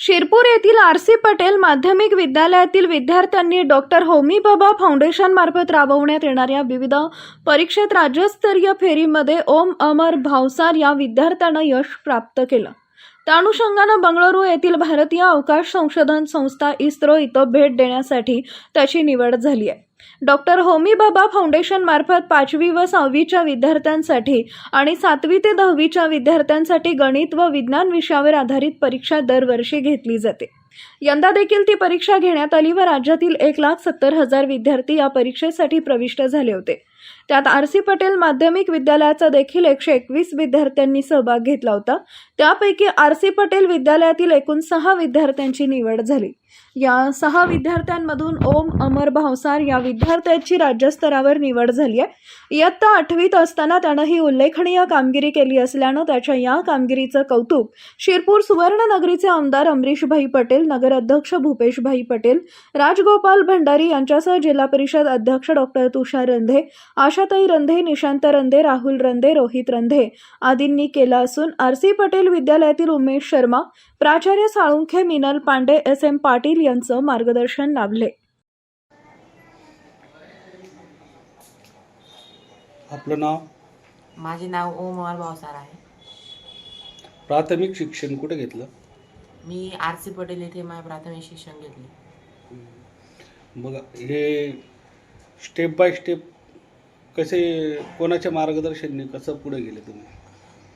शिरपूर येथील R C Patel माध्यमिक विद्यालयातील विद्यार्थ्यांनी डॉक्टर होमी बाबा फाउंडेशन मार्फत राबवण्यात येणाऱ्या विविध परीक्षेत राज्यस्तरीय फेरीमध्ये ओम अमर भावसार या विद्यार्थ्यानं यश प्राप्त केलं. त्या अनुषंगानं बंगळुरू येथील भारतीय अवकाश संशोधन संस्था इस्रो इथं भेट देण्यासाठी त्याची निवड झाली आहे. डॉक्टर होमी बाबा फाउंडेशन मार्फत पाचवी व सहावीच्या विद्यार्थ्यांसाठी आणि सातवी ते दहावीच्या विद्यार्थ्यांसाठी गणित व विज्ञान विषयावर आधारित परीक्षा दरवर्षी घेतली जाते. यंदा देखील ती परीक्षा घेण्यात आली व राज्यातील एक लाख सत्तर हजार विद्यार्थी या परीक्षेसाठी प्रविष्ट झाले होते. त्यात आर सी पटेल माध्यमिक विद्यालयाचा देखील एकशे एकवीस विद्यार्थ्यांनी सहभाग घेतला होता. त्यापैकी आर सी पटेल विद्यालयातील एकूण सहा विद्यार्थ्यांची निवड झाली. या सहा विद्यार्थ्यांमधून ओम अमर भावसार या विद्यार्थ्याची राज्यस्तरावर निवड झाली आहे. इयत्ता आठवीत असताना त्यानं ही उल्लेखनीय कामगिरी केली असल्यानं त्याच्या या कामगिरीचं कौतुक शिरपूर सुवर्णनगरीचे आमदार अमरीशभाई पटेल नगराध्यक्ष भूपेशभाई पटेल राजगोपाल भंडारी यांच्यासह जिल्हा परिषद अध्यक्ष डॉक्टर तुषार रंधे आशाताई रंधे निशांत रंधे राहुल रंधे रोहित रंधे आदींनी केलं असून आर सी पटेल विद्यालयातील उमेश शर्मा प्राचार्य साळुंखे मिनल पांडे एस एम पाटील यांचं मार्गदर्शन लाभले. आपलं नाव? माझे नाव ओमवार भावसार आहे. प्राथमिक शिक्षण कुठे घेतलं? मी आर सी पटेल येथे माझे प्राथमिक शिक्षण घेतले. बघा हे स्टेप बाय स्टेप कसे कोणाच्या मार्गदर्शनने कसं पुढे गेले तुम्ही?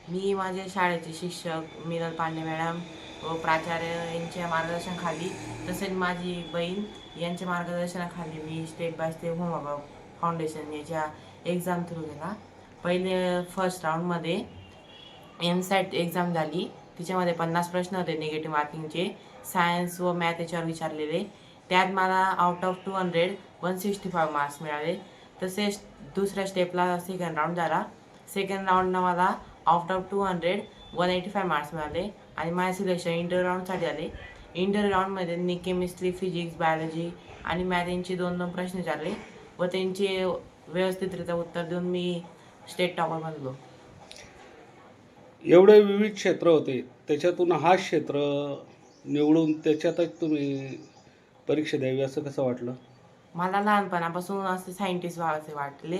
मी माझे शाळेचे शिक्षक मिनल पांडे मॅडम व प्राचार्य यांच्या मार्गदर्शनाखाली तसेच माझी बहीण यांच्या मार्गदर्शनाखाली मी स्टेप बाय स्टेप होमाबा फाउंडेशन याच्या एक्झाम थ्रू गेला पहिले फर्स्ट राऊंडमध्ये एम सॅट एक्झाम झाली. तिच्यामध्ये पन्नास प्रश्न होते निगेटिव्ह मार्किंगचे सायन्स व मॅथ याच्यावर विचारलेले. त्यात मला out of two hundred one sixty five marks मिळाले. तसेच दुसऱ्या स्टेपला सेकंड राऊंड झाला. सेकंड राऊंडनं मला out of two hundred one eighty five marks मिळाले आणि माझे सिलेक्शन इंटर राऊंडसाठी आले. इंटर राऊंडमध्ये नी केमिस्ट्री फिजिक्स बायोलॉजी आणि मॅथ यांचे दोन दोन प्रश्न विचारले व त्यांचे व्यवस्थितरित्या उत्तर देऊन मी स्टेट टॉपर बनलो. एवढे विविध क्षेत्र होते. त्याच्यातून हा क्षेत्र निवडून त्याच्यातच तुम्ही परीक्षा द्यावी असं कसं वाटलं? मला लहानपणापासून असे सायंटिस्ट व्हायचे वाटले.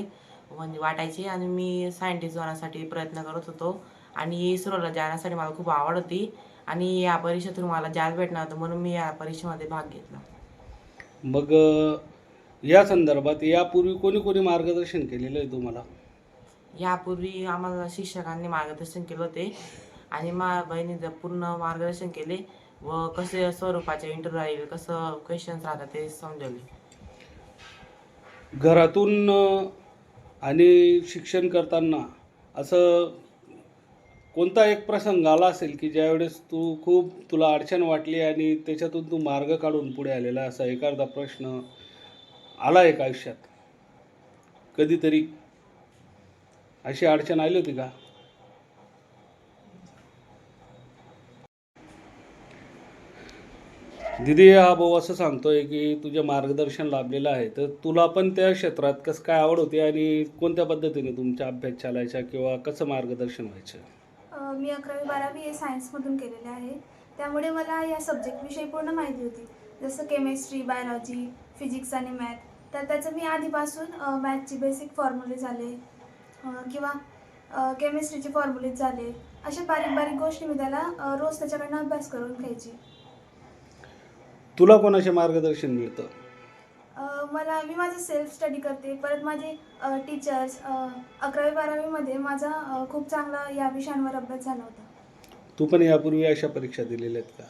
म्हणजे वाटायचे आणि मी सायंटिस्ट होण्यासाठी प्रयत्न करत होतो. आणि इस्रोला जाण्यासाठी मला खूप आवड होती. आणि या परीक्षेतून मला जायला भेटणार होतं म्हणून मी या परीक्षेमध्ये भाग घेतला. मग या संदर्भात यापूर्वी कोणी कोणी मार्गदर्शन केलेलं आहे तुम्हाला? यापूर्वी आम्हाला शिक्षकांनी मार्गदर्शन केलं होते. आणि मा बहिणीचं पूर्ण मार्गदर्शन केले व कसे स्वरूपाचे इंटरव्ह्यू राहील कसं क्वेश्चन्स राहतात ते समजवले. घरातून आणि शिक्षण करताना असं कोणता एक प्रसंग आला असेल की ज्यावेळेस तू खूप तुला अडचण वाटली आणि त्याच्यातून तू मार्ग काढून पुढे आलेला असा एखादा प्रश्न आला एक आयुष्यात? कधीतरी अशी अडचण आली होती का? दिदी हा भाऊ असं सांगतोय की तुझे मार्गदर्शन लाभलेलं आहे तर तुला पण त्या क्षेत्रात कसं काय आवड होती आणि कोणत्या पद्धतीने तुमचा अभ्यास चालायचा किंवा कसं मार्गदर्शन व्हायचं? मी अकरावी बारावी हे सायन्समधून केलेले आहे. त्यामुळे मला या सब्जेक्टविषयी पूर्ण माहिती होती. जसं केमिस्ट्री बायोलॉजी फिजिक्स आणि मॅथ तर त्याचं मी आधीपासून मॅथची बेसिक फॉर्म्युले झाले किंवा केमिस्ट्रीचे फॉर्म्युलेज झाले. अशा बारीक बारीक गोष्टी मी त्याला रोज त्याच्याकडनं अभ्यास करून घ्यायची. तुला कोणाचे मार्गदर्शन मिळतं? अ, मला मी माझं सेल्फ स्टडी करते. परत माझे टीचर्स अकरावी बारावीमध्ये माझा अ, खूप चांगला या विषयांवर अभ्यास झाला होता. तू पण यापूर्वी अशा परीक्षा दिलेल्या आहेत का?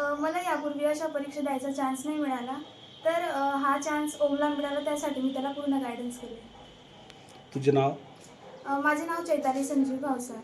अ, मला यापूर्वी अशा परीक्षा द्यायचा चान्स नाही मिळाला. तर अ, हा चान्स ओमला मिळाला त्यासाठी मी त्याला पूर्ण गायडन्स केले. तुझे नाव? अ, माझे नाव चैताली संजीव भावसार